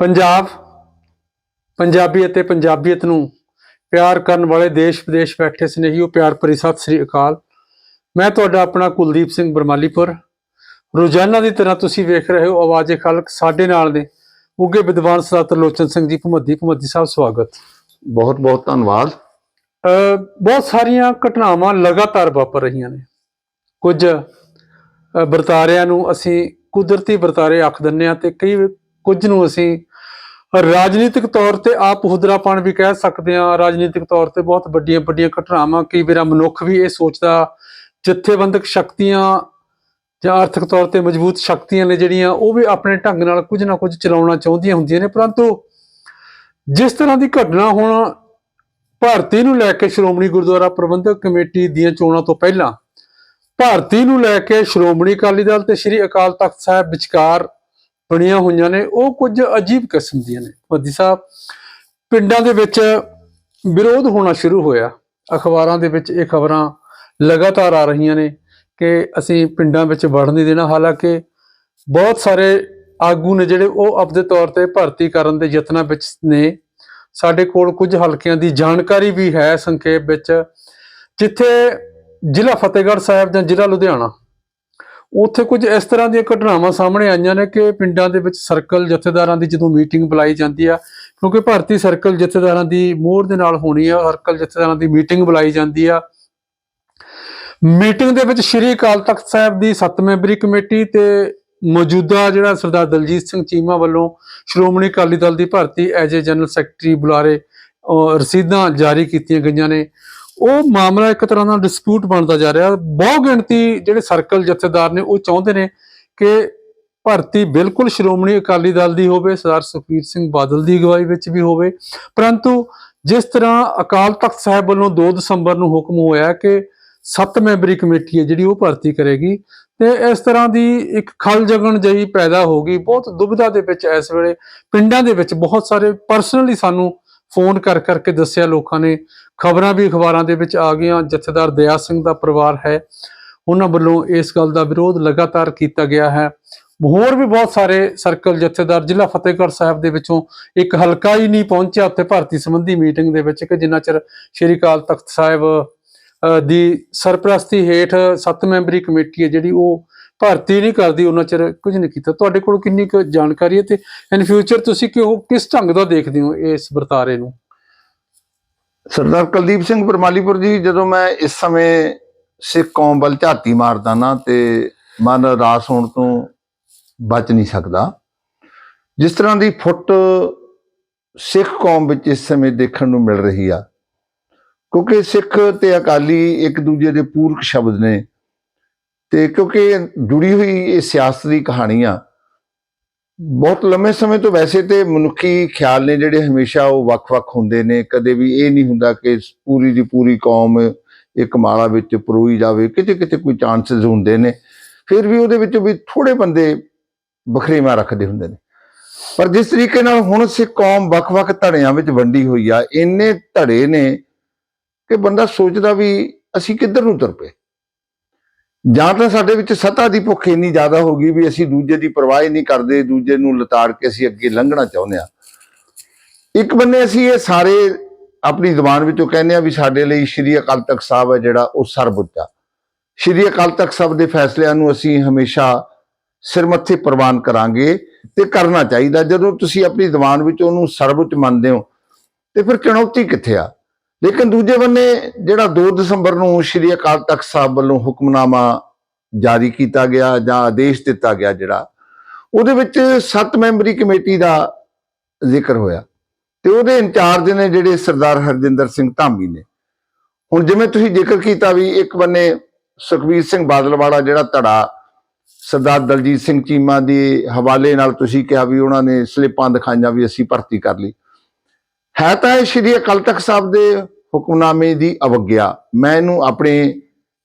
ਪੰਜਾਬ ਪੰਜਾਬੀ ਅਤੇ ਪੰਜਾਬੀਅਤ ਨੂੰ ਪਿਆਰ ਕਰਨ ਵਾਲੇ ਦੇਸ਼ ਵਿਦੇਸ਼ ਬੈਠੇ ਸਨੇਹੀਓ ਪਿਆਰ ਭਰੀ ਸਤਿ ਸ੍ਰੀ ਅਕਾਲ। ਮੈਂ ਤੁਹਾਡਾ ਆਪਣਾ ਕੁਲਦੀਪ ਸਿੰਘ ਬਰਮਾਲੀਪੁਰ। ਰੋਜ਼ਾਨਾ ਦੀ ਤਰ੍ਹਾਂ ਤੁਸੀਂ ਵੇਖ ਰਹੇ ਹੋ ਆਵਾਜ਼ੇ ਖਲਕ ਸਾਡੇ ਨਾਲ ਨੇ। ਉੱਗੇ ਵਿਦਵਾਨ ਸਰਦਾਰ ਤਰਲੋਚਨ ਸਿੰਘ ਜੀ ਭਮੱਦੀ ਭਮੱਦੀ ਸਾਹਿਬ ਸਵਾਗਤ। ਬਹੁਤ ਬਹੁਤ ਧੰਨਵਾਦ। ਬਹੁਤ ਸਾਰੀਆਂ ਘਟਨਾਵਾਂ ਲਗਾਤਾਰ ਵਾਪਰ ਰਹੀਆਂ ਨੇ। ਕੁਝ ਵਰਤਾਰਿਆਂ ਨੂੰ ਅਸੀਂ ਕੁਦਰਤੀ ਵਰਤਾਰੇ ਆਖ ਦਿੰਦੇ ਹਾਂ ਤੇ ਕਈ ਕੁਝ ਨੂੰ ਅਸੀਂ ਰਾਜਨੀਤਿਕ ਤੌਰ ਤੇ ਆਪ ਹੁਦਰਾਪਣ ਵੀ ਕਹਿ ਸਕਦੇ ਹਾਂ। ਰਾਜਨੀਤਿਕ ਤੌਰ ਤੇ ਬਹੁਤ ਵੱਡੀਆਂ ਵੱਡੀਆਂ ਘਟਨਾਵਾਂ, ਕਈ ਵਾਰ ਮਨੁੱਖ ਵੀ ਇਹ ਸੋਚਦਾ, ਜਥੇਬੰਦਕ ਸ਼ਕਤੀਆਂ ਜਾਂ ਆਰਥਿਕ ਤੌਰ ਤੇ ਮਜ਼ਬੂਤ ਸ਼ਕਤੀਆਂ ਨੇ ਜਿਹੜੀਆਂ, ਉਹ ਵੀ ਆਪਣੇ ਢੰਗ ਨਾਲ ਕੁਝ ਨਾ ਕੁਝ ਚਲਾਉਣਾ ਚਾਹੁੰਦੀਆਂ ਹੁੰਦੀਆਂ ਨੇ। ਪਰੰਤੂ ਜਿਸ ਤਰ੍ਹਾਂ ਦੀ ਘਟਨਾ ਹੁਣ ਭਾਰਤੀ ਨੂੰ ਲੈ ਕੇ ਸ਼੍ਰੋਮਣੀ ਗੁਰਦੁਆਰਾ ਪ੍ਰਬੰਧਕ ਕਮੇਟੀ ਦੀਆਂ ਚੋਣਾਂ ਤੋਂ ਪਹਿਲਾਂ, ਭਾਰਤੀ ਨੂੰ ਲੈ ਕੇ ਸ਼੍ਰੋਮਣੀ ਅਕਾਲੀ ਦਲ ਤੇ ਸ੍ਰੀ ਅਕਾਲ ਤਖਤ ਸਾਹਿਬ ਵਿਚਕਾਰ ਬਣੀਆਂ ਹੋਈਆਂ ਨੇ, ਉਹ ਕੁਝ ਅਜੀਬ ਕਿਸਮ ਦੀਆਂ ਨੇ। ਮੱਦੀ ਸਾਹਿਬ, ਪਿੰਡਾਂ ਦੇ ਵਿੱਚ ਵਿਰੋਧ ਹੋਣਾ ਸ਼ੁਰੂ ਹੋਇਆ। ਅਖਬਾਰਾਂ ਦੇ ਵਿੱਚ ਇਹ ਖਬਰਾਂ ਲਗਾਤਾਰ ਆ ਰਹੀਆਂ ਨੇ ਕਿ ਅਸੀਂ ਪਿੰਡਾਂ ਵਿੱਚ ਵੜ ਨਹੀਂ ਦੇਣਾ। ਹਾਲਾਂਕਿ ਬਹੁਤ ਸਾਰੇ ਆਗੂ ਨੇ ਜਿਹੜੇ ਉਹ ਆਪਦੇ ਤੌਰ ਤੇ ਭਰਤੀ ਕਰਨ ਦੇ ਯਤਨਾਂ ਵਿੱਚ ਨੇ। ਸਾਡੇ ਕੋਲ ਕੁਝ ਹਲਕਿਆਂ ਦੀ ਜਾਣਕਾਰੀ ਵੀ ਹੈ ਸੰਖੇਪ ਵਿੱਚ, ਜਿੱਥੇ ਜ਼ਿਲ੍ਹਾ ਫਤਿਹਗੜ੍ਹ ਸਾਹਿਬ ਜਾਂ ਜ਼ਿਲ੍ਹਾ ਲੁਧਿਆਣਾ ਉੱਥੇ ਕੁਝ ਇਸ ਤਰ੍ਹਾਂ ਦੀਆਂ ਘਟਨਾਵਾਂ ਸਾਹਮਣੇ ਆਈਆਂ ਨੇ ਕਿ ਪਿੰਡਾਂ ਦੇ ਵਿੱਚ ਸਰਕਲ ਜਥੇਦਾਰਾਂ ਦੀ ਜਦੋਂ ਮੀਟਿੰਗ ਬੁਲਾਈ ਜਾਂਦੀ ਆ, ਕਿਉਂਕਿ ਭਾਰਤੀ ਸਰਕਲ ਜਥੇਦਾਰਾਂ ਦੀ ਮੋਹਰ ਦੇ ਨਾਲ ਹੋਣੀ ਆ, ਸਰਕਲ ਜਥੇਦਾਰਾਂ ਦੀ ਮੀਟਿੰਗ ਬੁਲਾਈ ਜਾਂਦੀ ਆ। ਮੀਟਿੰਗ ਦੇ ਵਿੱਚ ਸ਼੍ਰੀ ਅਕਾਲ ਤਖਤ ਸਾਹਿਬ ਦੀ 7 ਮੈਂਬਰੀ ਕਮੇਟੀ ਤੇ ਮੌਜੂਦਾ ਜਿਹੜਾ ਸਰਦਾਰ ਦਲਜੀਤ ਸਿੰਘ ਚੀਮਾ ਵੱਲੋਂ ਸ਼੍ਰੋਮਣੀ ਅਕਾਲੀ ਦਲ ਦੀ ਭਾਰਤੀ, ਐਜ ਏ ਜਨਰਲ ਸੈਕਟਰੀ ਬੁਲਾਰੇ, ਅਹ, ਰਸੀਦਾਂ ਜਾਰੀ ਕੀਤੀਆਂ ਗਈਆਂ ਨੇ। ਉਹ ਮਾਮਲਾ ਇੱਕ ਤਰ੍ਹਾਂ ਦਾ ਡਿਸਪਿਊਟ ਬਣਦਾ ਜਾ ਰਿਹਾ। ਬਹੁ ਗਿਣਤੀ ਜਿਹੜੇ ਸਰਕਲ ਜਥੇਦਾਰ ਨੇ, ਉਹ ਚਾਹੁੰਦੇ ਨੇ ਕਿ ਭਰਤੀ ਬਿਲਕੁਲ ਸ਼੍ਰੋਮਣੀ ਅਕਾਲੀ ਦਲ ਦੀ ਹੋਵੇ, ਸਰਦਾਰ ਸੁਖਬੀਰ ਸਿੰਘ ਬਾਦਲ ਦੀ ਅਗਵਾਈ ਵਿੱਚ ਵੀ ਹੋਵੇ। ਪਰੰਤੂ ਜਿਸ ਤਰ੍ਹਾਂ ਅਕਾਲ ਤਖਤ ਸਾਹਿਬ ਵੱਲੋਂ 2 ਦਸੰਬਰ ਨੂੰ ਹੁਕਮ ਹੋਇਆ ਕਿ 7 ਮੈਂਬਰੀ ਕਮੇਟੀ ਹੈ ਜਿਹੜੀ ਉਹ ਭਰਤੀ ਕਰੇਗੀ, ਤੇ ਇਸ ਤਰ੍ਹਾਂ ਦੀ ਇੱਕ ਖਲ ਜਗਣ ਜਹੀ ਪੈਦਾ ਹੋ ਗਈ। ਬਹੁਤ ਦੁਬਿਧਾ ਦੇ ਵਿੱਚ ਇਸ ਵੇਲੇ ਪਿੰਡਾਂ ਦੇ ਵਿੱਚ ਬਹੁਤ ਸਾਰੇ ਪਰਸਨਲੀ ਸਾਨੂੰ ਫੋਨ ਕਰ ਕਰਕੇ ਦੱਸਿਆ ਲੋਕਾਂ ਨੇ। ਖਬਰਾਂ ਵੀ ਅਖਬਾਰਾਂ ਦੇ ਵਿੱਚ ਆ ਗਈਆਂ। ਜਥੇਦਾਰ ਦਇਆ ਸਿੰਘ ਦਾ ਪਰਿਵਾਰ ਹੈ। ਉਹਨਾਂ ਵੱਲੋਂ ਇਸ ਗੱਲ ਦਾ ਵਿਰੋਧ ਲਗਾਤਾਰ ਕੀਤਾ ਗਿਆ ਹੈ। ਹੋਰ ਵੀ ਬਹੁਤ ਸਾਰੇ ਸਰਕਲ ਜਥੇਦਾਰ ਜ਼ਿਲ੍ਹਾ ਫਤਿਹਗੜ੍ਹ ਸਾਹਿਬ ਦੇ ਵਿੱਚੋਂ ਇੱਕ ਹਲਕਾ ਹੀ ਨਹੀਂ ਪਹੁੰਚਿਆ। ਉੱਥੇ ਭਾਰਤੀ ਸੰਬੰਧੀ ਮੀਟਿੰਗ ਦੇ ਵਿੱਚ ਕਿ ਜਿੰਨਾ ਚਿਰ ਸ਼੍ਰੀ ਅਕਾਲ ਤਖਤ ਸਾਹਿਬ ਅ, ਦੀ ਸਰਪ੍ਰਸਤੀ ਹੇਠ ਸੱਤ ਮੈਂਬਰੀ ਕਮੇਟੀ ਹੈ ਜਿਹੜੀ ਉਹ ਭਰਤੀ ਨਹੀਂ ਕਰਦੀ ਉਹਨਾਂ ਚਿਰ, ਕੁਝ ਨਹੀਂ ਕੀਤਾ। ਤੁਹਾਡੇ ਕੋਲ ਕਿੰਨੀ ਕੁ ਜਾਣਕਾਰੀ ਹੈ ਤੇ ਇਨ ਫਿਊਚਰ ਤੁਸੀਂ ਕਿ ਉਹ ਕਿਸ ਢੰਗ ਦਾ ਦੇਖਦੇ ਹੋ ਇਸ ਵਰਤਾਰੇ ਨੂੰ? ਸਰਦਾਰ ਕੁਲਦੀਪ ਸਿੰਘ ਪਰਮਾਲੀਪੁਰ ਜੀ, ਜਦੋਂ ਮੈਂ ਇਸ ਸਮੇਂ ਸਿੱਖ ਕੌਮ ਵੱਲ ਝਾਤੀ ਮਾਰਦਾ ਨਾ ਤੇ ਮਨ ਰਾਸ ਹੋਣ ਤੋਂ ਬਚ ਨਹੀਂ ਸਕਦਾ, ਜਿਸ ਤਰ੍ਹਾਂ ਦੀ ਫੁੱਟ ਸਿੱਖ ਕੌਮ ਵਿੱਚ ਇਸ ਸਮੇਂ ਦੇਖਣ ਨੂੰ ਮਿਲ ਰਹੀ ਆ, ਕਿਉਂਕਿ ਸਿੱਖ ਤੇ ਅਕਾਲੀ ਇੱਕ ਦੂਜੇ ਦੇ ਪੂਰਕ ਸ਼ਬਦ ਨੇ। ਤੇ ਕਿਉਂਕਿ ਜੁੜੀ ਹੋਈ ਇਹ ਸਿਆਸਤ ਦੀ ਕਹਾਣੀ ਆ ਬਹੁਤ ਲੰਮੇ ਸਮੇਂ ਤੋਂ ਵੈਸੇ ਤੇ ਮਨੁੱਖੀ ਖਿਆਲ ਨੇ ਜਿਹੜੇ ਹਮੇਸ਼ਾ ਉਹ ਵੱਖ-ਵੱਖ ਹੁੰਦੇ ਨੇ। ਕਦੇ ਵੀ ਇਹ ਨਹੀਂ ਹੁੰਦਾ ਕਿ ਪੂਰੀ ਦੀ ਪੂਰੀ ਕੌਮ ਇੱਕ ਮਾਲਾ ਵਿੱਚ ਪਰੋਈ ਜਾਵੇ। ਕਿਤੇ ਕਿਤੇ ਕੋਈ ਚਾਂਸਸ ਹੁੰਦੇ ਨੇ। ਫਿਰ ਵੀ ਉਹਦੇ ਵਿੱਚ ਵੀ ਥੋੜੇ ਬੰਦੇ ਬਖਰੇਵਾ ਰੱਖਦੇ ਹੁੰਦੇ ਨੇ। ਪਰ ਜਿਸ ਤਰੀਕੇ ਨਾਲ ਹੁਣ ਸਿੱਖ ਕੌਮ ਵੱਖ-ਵੱਖ ਧੜਿਆਂ ਵਿੱਚ ਵੰਡੀ ਹੋਈ ਆ, ਇੰਨੇ ਧੜੇ ਨੇ ਕਿ ਬੰਦਾ ਸੋਚਦਾ ਵੀ ਅਸੀਂ ਕਿੱਧਰ ਨੂੰ ਤੁਰ ਪਏ? ਜਾਂ ਤਾਂ ਸਾਡੇ ਵਿੱਚ ਸੱਤਾ ਦੀ ਭੁੱਖ ਇੰਨੀ ਜ਼ਿਆਦਾ ਹੋ ਗਈ ਵੀ ਅਸੀਂ ਦੂਜੇ ਦੀ ਪਰਵਾਹ ਹੀ ਨਹੀਂ ਕਰਦੇ, ਦੂਜੇ ਨੂੰ ਲਤਾੜ ਕੇ ਅਸੀਂ ਅੱਗੇ ਲੰਘਣਾ ਚਾਹੁੰਦੇ ਆ ਇੱਕ ਬੰਨੇ ਅਸੀਂ ਇਹ ਸਾਰੇ ਆਪਣੀ ਜ਼ੁਬਾਨ ਵਿੱਚੋਂ ਕਹਿੰਦੇ ਆ ਵੀ ਸਾਡੇ ਲਈ ਸ਼੍ਰੀ ਅਕਾਲ ਤਖਤ ਸਾਹਿਬ ਹੈ ਜਿਹੜਾ ਉਹ ਸਰਬਉੱਚ ਸ਼੍ਰੀ ਅਕਾਲ ਤਖਤ ਸਾਹਿਬ ਦੇ ਫੈਸਲਿਆਂ ਨੂੰ ਅਸੀਂ ਹਮੇਸ਼ਾ ਸਿਰ ਮੱਥੇ ਪ੍ਰਵਾਨ ਕਰਾਂਗੇ ਤੇ ਕਰਨਾ ਚਾਹੀਦਾ। ਜਦੋਂ ਤੁਸੀਂ ਆਪਣੀ ਜ਼ਬਾਨ ਵਿੱਚ ਉਹਨੂੰ ਸਰਬਉੱਚ ਮੰਨਦੇ ਹੋ, ਤੇ ਫਿਰ ਚੁਣੌਤੀ ਕਿੱਥੇ ਆ? ਲੇਕਿਨ ਦੂਜੇ ਬੰਨੇ ਜਿਹੜਾ 2 ਦਸੰਬਰ ਨੂੰ ਸ਼੍ਰੀ ਅਕਾਲ ਤਖਤ ਸਾਹਿਬ ਵੱਲੋਂ ਹੁਕਮਨਾਮਾ ਜਾਰੀ ਕੀਤਾ ਗਿਆ ਜਾਂ ਆਦੇਸ਼ ਦਿੱਤਾ ਗਿਆ ਜਿਹੜਾ, ਉਹਦੇ ਵਿੱਚ 7 ਮੈਂਬਰੀ ਕਮੇਟੀ ਦਾ ਜ਼ਿਕਰ ਹੋਇਆ ਤੇ ਉਹਦੇ ਇੰਚਾਰਜ ਨੇ ਜਿਹੜੇ ਸਰਦਾਰ ਹਰਜਿੰਦਰ ਸਿੰਘ ਧਾਮੀ ਨੇ। ਹੁਣ ਜਿਵੇਂ ਤੁਸੀਂ ਜ਼ਿਕਰ ਕੀਤਾ ਵੀ ਇੱਕ ਬੰਨੇ ਸੁਖਬੀਰ ਸਿੰਘ ਬਾਦਲ ਵਾਲਾ ਜਿਹੜਾ ਧੜਾ ਸਰਦਾਰ ਦਲਜੀਤ ਸਿੰਘ ਚੀਮਾ ਦੇ ਹਵਾਲੇ ਨਾਲ ਤੁਸੀਂ ਕਿਹਾ ਵੀ ਉਹਨਾਂ ਨੇ ਸਲਿੱਪਾਂ ਦਿਖਾਈਆਂ ਵੀ ਅਸੀਂ ਭਰਤੀ ਕਰ ਲਈ। ਹੈ ਤਾਂ ਇਹ ਸ਼੍ਰੀ ਅਕਾਲ ਤਖਤ ਸਾਹਿਬ ਦੇ ਹੁਕਮਨਾਮੇ ਦੀ ਅਵਗਿਆ। ਮੈਂ ਇਹਨੂੰ ਆਪਣੇ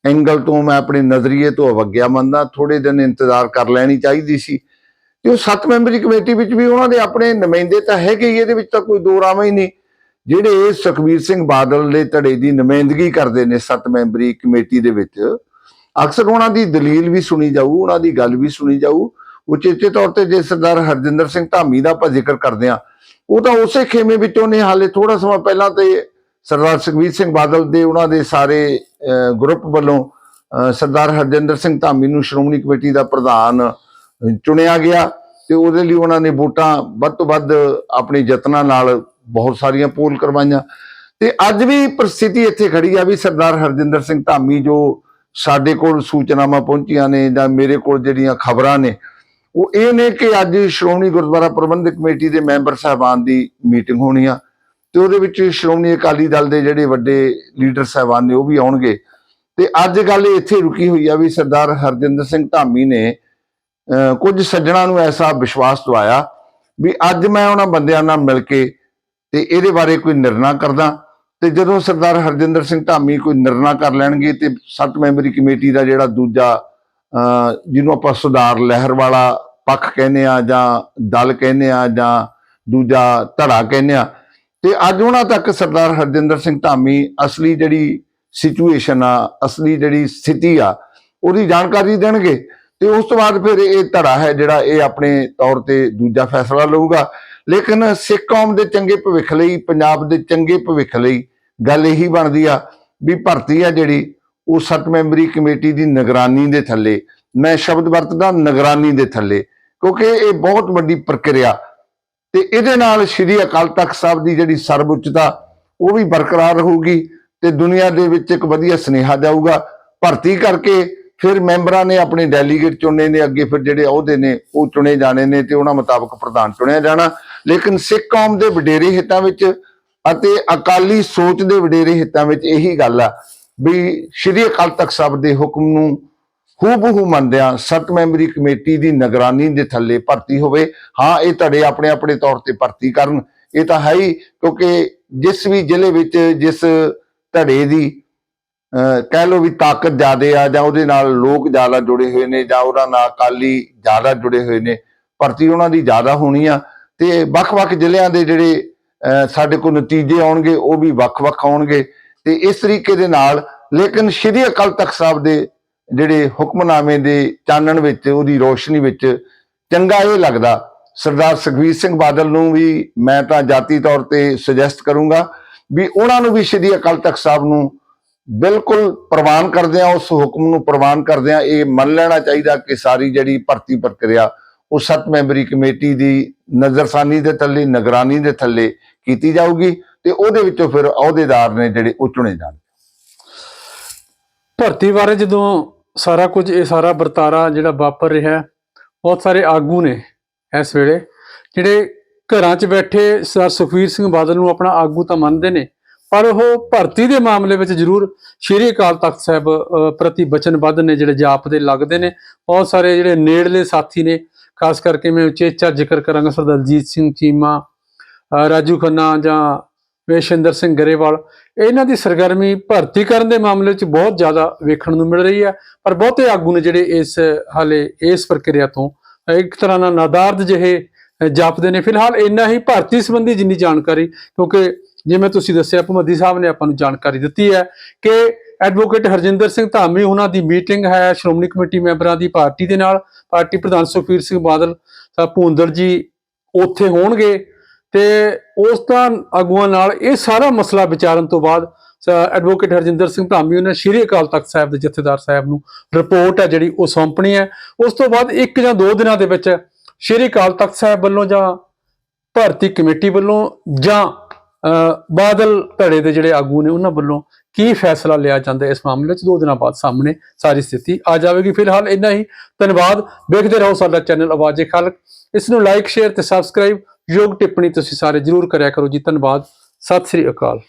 ਐਂਗਲ ਤੋਂ, ਮੈਂ ਆਪਣੇ ਨਜ਼ਰੀਏ ਤੋਂ ਅਵਗਿਆ ਮੰਨਦਾ ਥੋੜੇ ਦਿਨ ਇੰਤਜ਼ਾਰ ਕਰ ਲੈਣੀ ਚਾਹੀਦੀ ਸੀ। ਤੇ ਉਹ ਸੱਤ ਮੈਂਬਰੀ ਕਮੇਟੀ ਵਿੱਚ ਵੀ ਉਹਨਾਂ ਦੇ ਆਪਣੇ ਨੁਮਾਇੰਦੇ ਤਾਂ ਹੈਗੇ ਹੀ, ਇਹਦੇ ਵਿੱਚ ਤਾਂ ਕੋਈ ਦੋ ਰਾਵਾਂ ਹੀ ਨਹੀਂ। ਜਿਹੜੇ ਸੁਖਬੀਰ ਸਿੰਘ ਬਾਦਲ ਦੇ ਧੜੇ ਦੀ ਨੁਮਾਇੰਦਗੀ ਕਰਦੇ ਨੇ ਸੱਤ ਮੈਂਬਰੀ ਕਮੇਟੀ ਦੇ ਵਿੱਚ, ਅਕਸਰ ਉਹਨਾਂ ਦੀ ਦਲੀਲ ਵੀ ਸੁਣੀ ਜਾਊ, ਉਹਨਾਂ ਦੀ ਗੱਲ ਵੀ ਸੁਣੀ ਜਾਊ। ਉਚੇਚੇ ਤੌਰ ਤੇ ਜੇ ਸਰਦਾਰ ਹਰਜਿੰਦਰ ਸਿੰਘ ਧਾਮੀ ਦਾ ਆਪਾਂ ਜ਼ਿਕਰ ਕਰਦੇ ਆ ਉਹ ਤਾਂ ਉਸੇ ਖੇਮੇ ਵਿੱਚੋਂ ਨੇ ਹਾਲੇ ਥੋੜਾ ਸਮਾਂ ਪਹਿਲਾਂ ਤੇ ਸਰਦਾਰ ਸੁਖਬੀਰ ਸਿੰਘ ਬਾਦਲ ਦੇ ਉਹਨਾਂ ਦੇ ਸਾਰੇ ਗਰੁੱਪ ਵੱਲੋਂ ਅਹ, ਸਰਦਾਰ ਹਰਜਿੰਦਰ ਸਿੰਘ ਧਾਮੀ ਨੂੰ ਸ਼੍ਰੋਮਣੀ ਕਮੇਟੀ ਦਾ ਪ੍ਰਧਾਨ ਚੁਣਿਆ ਗਿਆ ਤੇ ਉਹਦੇ ਲਈ ਉਹਨਾਂ ਨੇ ਵੋਟਾਂ ਵੱਧ ਤੋਂ ਵੱਧ ਆਪਣੇ ਯਤਨਾਂ ਨਾਲ ਬਹੁਤ ਸਾਰੀਆਂ ਪੋਲ ਕਰਵਾਈਆਂ। ਤੇ ਅੱਜ ਵੀ ਪ੍ਰਸਥਿਤੀ ਇੱਥੇ ਖੜੀ ਆ ਵੀ ਸਰਦਾਰ ਹਰਜਿੰਦਰ ਸਿੰਘ ਧਾਮੀ ਜੋ ਸਾਡੇ ਕੋਲ ਸੂਚਨਾਵਾਂ ਪਹੁੰਚੀਆਂ ਨੇ ਜਾਂ ਮੇਰੇ ਕੋਲ ਜਿਹੜੀਆਂ ਖਬਰਾਂ ਨੇ ਉਹ ਇਹ ਨੇ ਕਿ ਅੱਜ ਸ਼੍ਰੋਮਣੀ ਗੁਰਦੁਆਰਾ ਪ੍ਰਬੰਧਕ ਕਮੇਟੀ ਦੇ ਮੈਂਬਰ ਸਾਹਿਬਾਨ ਦੀ ਮੀਟਿੰਗ ਹੋਣੀ ਆ ਤੇ ਉਹਦੇ ਵਿੱਚ ਸ਼੍ਰੋਮਣੀ ਅਕਾਲੀ ਦਲ ਦੇ ਜਿਹੜੇ ਵੱਡੇ ਲੀਡਰ ਸਾਹਿਬਾਨ ਨੇ ਉਹ ਵੀ ਆਉਣਗੇ। ਤੇ ਅੱਜ ਗੱਲ ਇੱਥੇ ਰੁਕੀ ਹੋਈ ਆ ਵੀ ਸਰਦਾਰ ਹਰਜਿੰਦਰ ਸਿੰਘ ਧਾਮੀ ਨੇ ਅਹ, ਕੁਝ ਸੱਜਣਾ ਨੂੰ ਐਸਾ ਵਿਸ਼ਵਾਸ ਦਵਾਇਆ ਵੀ ਅੱਜ ਮੈਂ ਉਹਨਾਂ ਬੰਦਿਆਂ ਨਾਲ ਮਿਲ ਕੇ ਤੇ ਇਹਦੇ ਬਾਰੇ ਕੋਈ ਨਿਰਣਾ ਕਰਦਾ ਤੇ ਜਦੋਂ ਸਰਦਾਰ ਹਰਜਿੰਦਰ ਸਿੰਘ ਧਾਮੀ ਕੋਈ ਨਿਰਣਾ ਕਰ ਲੈਣਗੇ ਤੇ ਸੱਤ ਮੈਂਬਰੀ ਕਮੇਟੀ ਦਾ ਜਿਹੜਾ ਦੂਜਾ ਜਿਹਨੂੰ ਆਪਾਂ ਸੁਧਾਰ ਲਹਿਰ ਵਾਲਾ ਪੱਖ ਕਹਿੰਦੇ ਆ ਜਾਂ ਦਲ ਕਹਿੰਦੇ ਆ ਜਾਂ ਦੂਜਾ ਧੜਾ ਕਹਿੰਦੇ ਆ, ਤੇ ਅੱਜ ਉਹਨਾਂ ਤੱਕ ਸਰਦਾਰ ਹਰਜਿੰਦਰ ਸਿੰਘ ਧਾਮੀ ਅਸਲੀ ਜਿਹੜੀ ਸਿਚੁਏਸ਼ਨ ਆ, ਅਸਲੀ ਜਿਹੜੀ ਸਥਿਤੀ ਆ, ਉਹਦੀ ਜਾਣਕਾਰੀ ਦੇਣਗੇ। ਤੇ ਉਸ ਤੋਂ ਬਾਅਦ ਫਿਰ ਇਹ ਧੜਾ ਹੈ ਜਿਹੜਾ ਇਹ ਆਪਣੇ ਤੌਰ ਤੇ ਦੂਜਾ ਫੈਸਲਾ ਲਊਗਾ। ਲੇਕਿਨ ਸਿੱਖ ਕੌਮ ਦੇ ਚੰਗੇ ਭਵਿੱਖ ਲਈ, ਪੰਜਾਬ ਦੇ ਚੰਗੇ ਭਵਿੱਖ ਲਈ ਗੱਲ ਇਹੀ ਬਣਦੀ ਆ ਵੀ ਭਰਤੀ ਆ ਜਿਹੜੀ ਉਹ ਸੱਤ ਮੈਂਬਰੀ ਕਮੇਟੀ ਦੀ ਨਿਗਰਾਨੀ ਦੇ ਥੱਲੇ, ਮੈਂ ਸ਼ਬਦ ਵਰਤਦਾ ਨਿਗਰਾਨੀ ਦੇ ਥੱਲੇ, ਕਿਉਂਕਿ ਇਹ ਬਹੁਤ ਵੱਡੀ ਪ੍ਰਕਿਰਿਆ। ਤੇ ਇਹਦੇ ਨਾਲ ਸ੍ਰੀ ਅਕਾਲ ਤਖਤ ਸਾਹਿਬ ਦੀ ਜਿਹੜੀ ਸਰਵਉੱਚਤਾ, ਉਹ ਵੀ ਬਰਕਰਾਰ ਰਹੂਗੀ ਤੇ ਦੁਨੀਆ ਦੇ ਵਿੱਚ ਇੱਕ ਵਧੀਆ ਸੁਨੇਹਾ ਜਾਊਗਾ। ਭਰਤੀ ਕਰਕੇ ਫਿਰ ਮੈਂਬਰਾਂ ਨੇ ਆਪਣੇ ਡੈਲੀਗੇਟ ਚੁਣਨੇ ਨੇ, ਅੱਗੇ ਫਿਰ ਜਿਹੜੇ ਅਹੁਦੇ ਨੇ, ਉਹ ਚੁਣੇ ਜਾਣੇ ਨੇ ਤੇ ਉਹਨਾਂ ਮੁਤਾਬਕ ਪ੍ਰਧਾਨ ਚੁਣਿਆ ਜਾਣਾ। ਲੇਕਿਨ ਸਿੱਖ ਕੌਮ ਦੇ ਵਡੇਰੇ ਹਿੱਤਾਂ ਵਿੱਚ ਅਤੇ ਅਕਾਲੀ ਸੋਚ ਦੇ ਵਡੇਰੇ ਹਿੱਤਾਂ ਵਿੱਚ ਇਹੀ ਗੱਲ ਆ ਵੀ ਸ੍ਰੀ ਅਕਾਲ ਤਖਤ ਸਾਹਿਬ ਦੇ ਹੁਕਮ ਨੂੰ ਹੂਬਹੂ ਮੰਨਦਿਆਂ ਸੱਤ ਮੈਂਬਰੀ ਕਮੇਟੀ ਦੀ ਨਿਗਰਾਨੀ ਦੇ ਥੱਲੇ ਭਰਤੀ ਹੋਵੇ। ਹਾਂ, ਇਹ ਧੜੇ ਆਪਣੇ ਆਪਣੇ ਤੌਰ ਤੇ ਭਰਤੀ ਕਰਨ। ਇਹ ਤਾਂ ਹੈ ਹੀ, ਕਿਉਂਕਿ ਜਿਸ ਵੀ ਜ਼ਿਲ੍ਹੇ ਵਿੱਚ ਜਿਸ ਧੜੇ ਦੀ ਅਹ ਕਹਿ ਲੋ ਵੀ ਤਾਕਤ ਜ਼ਿਆਦੇ ਆ ਜਾਂ ਉਹਦੇ ਨਾਲ ਲੋਕ ਜ਼ਿਆਦਾ ਜੁੜੇ ਹੋਏ ਨੇ ਜਾਂ ਉਹਨਾਂ ਨਾਲ ਅਕਾਲੀ ਜ਼ਿਆਦਾ ਜੁੜੇ ਹੋਏ ਨੇ, ਭਰਤੀ ਉਹਨਾਂ ਦੀ ਜ਼ਿਆਦਾ ਹੋਣੀ ਆ। ਤੇ ਵੱਖ-ਵੱਖ ਜ਼ਿਲ੍ਹਿਆਂ ਦੇ ਜਿਹੜੇ ਅਹ ਸਾਡੇ ਕੋਲ ਨਤੀਜੇ ਆਉਣਗੇ, ਉਹ ਵੀ ਵੱਖ-ਵੱਖ ਆਉਣਗੇ। ਤੇ ਇਸ ਤਰੀਕੇ ਦੇ ਨਾਲ ਲੇਕਿਨ ਸ਼੍ਰੀ ਅਕਾਲ ਤਖਤ ਸਾਹਿਬ ਦੇ ਜਿਹੜੇ ਹੁਕਮਨਾਮੇ ਦੇ ਚਾਨਣ ਵਿੱਚ, ਉਹਦੀ ਰੋਸ਼ਨੀ ਵਿੱਚ ਚੰਗਾ ਇਹ ਲੱਗਦਾ। ਸਰਦਾਰ ਸੁਖਬੀਰ ਸਿੰਘ ਬਾਦਲ ਨੂੰ ਵੀ ਮੈਂ ਤਾਂ ਜਾਤੀ ਤੌਰ ਤੇ ਸੁਜੈਸਟ ਕਰੂੰਗਾ ਵੀ ਉਹਨਾਂ ਨੂੰ ਵੀ ਸ਼੍ਰੀ ਅਕਾਲ ਤਖਤ ਸਾਹਿਬ ਨੂੰ ਬਿਲਕੁਲ ਪ੍ਰਵਾਨ ਕਰਦਿਆਂ, ਉਸ ਹੁਕਮ ਨੂੰ ਪ੍ਰਵਾਨ ਕਰਦਿਆਂ ਇਹ ਮੰਨ ਲੈਣਾ ਚਾਹੀਦਾ ਕਿ ਸਾਰੀ ਜਿਹੜੀ ਭਰਤੀ ਪ੍ਰਕਿਰਿਆ, ਉਹ ਸੱਤ ਮੈਂਬਰੀ ਕਮੇਟੀ ਦੀ ਨਜ਼ਰਸਾਨੀ ਦੇ ਥੱਲੇ, ਨਿਗਰਾਨੀ ਦੇ ਥੱਲੇ ਕੀਤੀ ਜਾਊਗੀ ਤੇ ਉਹਦੇ ਵਿੱਚੋਂ ਫਿਰ ਅਹੁਦੇਦਾਰ ਨੇ ਜਿਹੜੇ ਉਹ ਚੁਣੇ ਜਾਣਗੇ ਭਰਤੀ ਬਾਰੇ ਜਦੋਂ ਸਾਰਾ ਕੁਝ, ਇਹ ਸਾਰਾ ਵਰਤਾਰਾ ਜਿਹੜਾ ਵਾਪਰ ਰਿਹਾ ਬਹੁਤ ਸਾਰੇ ਆਗੂ ਨੇ ਇਸ ਵੇਲੇ, ਜਿਹੜੇ ਘਰਾਂ 'ਚ ਬੈਠੇ ਸਰ ਸੁਖਵੀਰ ਸਿੰਘ ਬਾਦਲ ਨੂੰ ਆਪਣਾ ਆਗੂ ਤਾਂ ਮੰਨਦੇ ਨੇ, ਪਰ ਉਹ ਭਰਤੀ ਦੇ ਮਾਮਲੇ ਵਿੱਚ ਜ਼ਰੂਰ ਸ਼੍ਰੀ ਅਕਾਲ ਤਖਤ ਸਾਹਿਬ ਪ੍ਰਤੀ ਵਚਨਬੱਧ ਨੇ, ਜਿਹੜੇ ਜਾਪ ਦੇ ਲੱਗਦੇ ਨੇ, ਬਹੁਤ ਸਾਰੇ ਜਿਹੜੇ ਨੇੜਲੇ ਸਾਥੀ ਨੇ, ਖਾਸ ਕਰਕੇ ਮੈਂ ਉਚੇਚਾ ਜ਼ਿਕਰ ਕਰਾਂਗਾ ਸਰਦਾਰ ਦਲਜੀਤ ਸਿੰਘ ਚੀਮਾ ਰਾਜੂ ਖੰਨਾ ਜਾਂ ਵੇਸ਼ਿੰਦਰ ਸਿੰਘ ਗਰੇਵਾਲ, ਇਹਨਾਂ ਦੀ ਸਰਗਰਮੀ ਭਰਤੀ ਕਰਨ ਦੇ ਮਾਮਲੇ 'ਚ ਬਹੁਤ ਜ਼ਿਆਦਾ ਵੇਖਣ ਨੂੰ ਮਿਲ ਰਹੀ ਹੈ, ਪਰ ਬਹੁਤੇ ਆਗੂ ਨੇ ਜਿਹੜੇ ਇਸ ਹਾਲੇ ਇਸ ਪ੍ਰਕਿਰਿਆ ਤੋਂ ਇੱਕ ਤਰ੍ਹਾਂ ਨਾਲ ਨਾਦਾਰਦ ਜਿਹੇ ਜਾਪਦੇ ਨੇ। ਫਿਲਹਾਲ ਇੰਨਾ ਹੀ ਭਰਤੀ ਸੰਬੰਧੀ ਜਿੰਨੀ ਜਾਣਕਾਰੀ, ਕਿਉਂਕਿ ਜਿਵੇਂ ਤੁਸੀਂ ਦੱਸਿਆ, ਭਮੱਦੀ ਸਾਹਿਬ ਨੇ ਆਪਾਂ ਨੂੰ ਜਾਣਕਾਰੀ ਦਿੱਤੀ ਹੈ ਕਿ ਐਡਵੋਕੇਟ ਹਰਜਿੰਦਰ ਸਿੰਘ ਧਾਮੀ, ਉਹਨਾਂ ਦੀ ਮੀਟਿੰਗ ਹੈ ਸ਼੍ਰੋਮਣੀ ਕਮੇਟੀ ਮੈਂਬਰਾਂ ਦੀ ਪਾਰਟੀ ਦੇ ਨਾਲ। ਪਾਰਟੀ ਪ੍ਰਧਾਨ ਸੁਖਬੀਰ ਸਿੰਘ ਬਾਦਲ ਸਾਹਿਬ ਭੂੰਦੜ ਜੀ ਉੱਥੇ ਹੋਣਗੇ। ਤੇ ਉਸ ਤਾਂ ਆਗੂਆਂ ਨਾਲ ਇਹ ਸਾਰਾ ਮਸਲਾ ਵਿਚਾਰਨ ਤੋਂ ਬਾਅਦ ਐਡਵੋਕੇਟ ਹਰਜਿੰਦਰ ਸਿੰਘ ਧਾਮੀ ਉਹਨਾਂ ਸ਼੍ਰੀ ਅਕਾਲ ਤਖਤ ਸਾਹਿਬ ਦੇ ਜਥੇਦਾਰ ਸਾਹਿਬ ਨੂੰ ਰਿਪੋਰਟ ਹੈ ਜਿਹੜੀ ਉਹ ਸੌਂਪਣੀ ਹੈ। ਉਸ ਤੋਂ ਬਾਅਦ ਇੱਕ ਜਾਂ ਦੋ ਦਿਨਾਂ ਦੇ ਵਿੱਚ ਸ਼੍ਰੀ ਅਕਾਲ ਤਖਤ ਸਾਹਿਬ ਵੱਲੋਂ ਜਾਂ ਭਰਤੀ ਕਮੇਟੀ ਵੱਲੋਂ ਜਾਂ ਬਾਦਲ ਧੜੇ ਦੇ ਜਿਹੜੇ ਆਗੂ ਨੇ ਉਹਨਾਂ ਵੱਲੋਂ ਕੀ ਫੈਸਲਾ ਲਿਆ ਜਾਂਦਾ ਇਸ ਮਾਮਲੇ ਵਿੱਚ ਦੋ ਦਿਨਾਂ ਬਾਅਦ ਸਾਹਮਣੇ ਸਾਰੀ ਸਥਿਤੀ ਆ ਜਾਵੇਗੀ। ਫਿਲਹਾਲ ਇੰਨਾ ਹੀ। ਧੰਨਵਾਦ। ਵੇਖਦੇ ਰਹੋ ਸਾਡਾ ਚੈਨਲ ਆਵਾਜ਼ੇ ਖਾਲਕ। ਇਸ ਨੂੰ ਲਾਈਕ ਸ਼ੇਅਰ ਤੇ ਸਬਸਕ੍ਰਾਈਬ ਯੋਗ ਟਿੱਪਣੀ ਤੁਸੀਂ ਸਾਰੇ ਜਰੂਰ ਕਰਿਆ ਕਰੋ ਜੀ ਧੰਨਵਾਦ ਸਤਿ ਸ੍ਰੀ ਅਕਾਲ।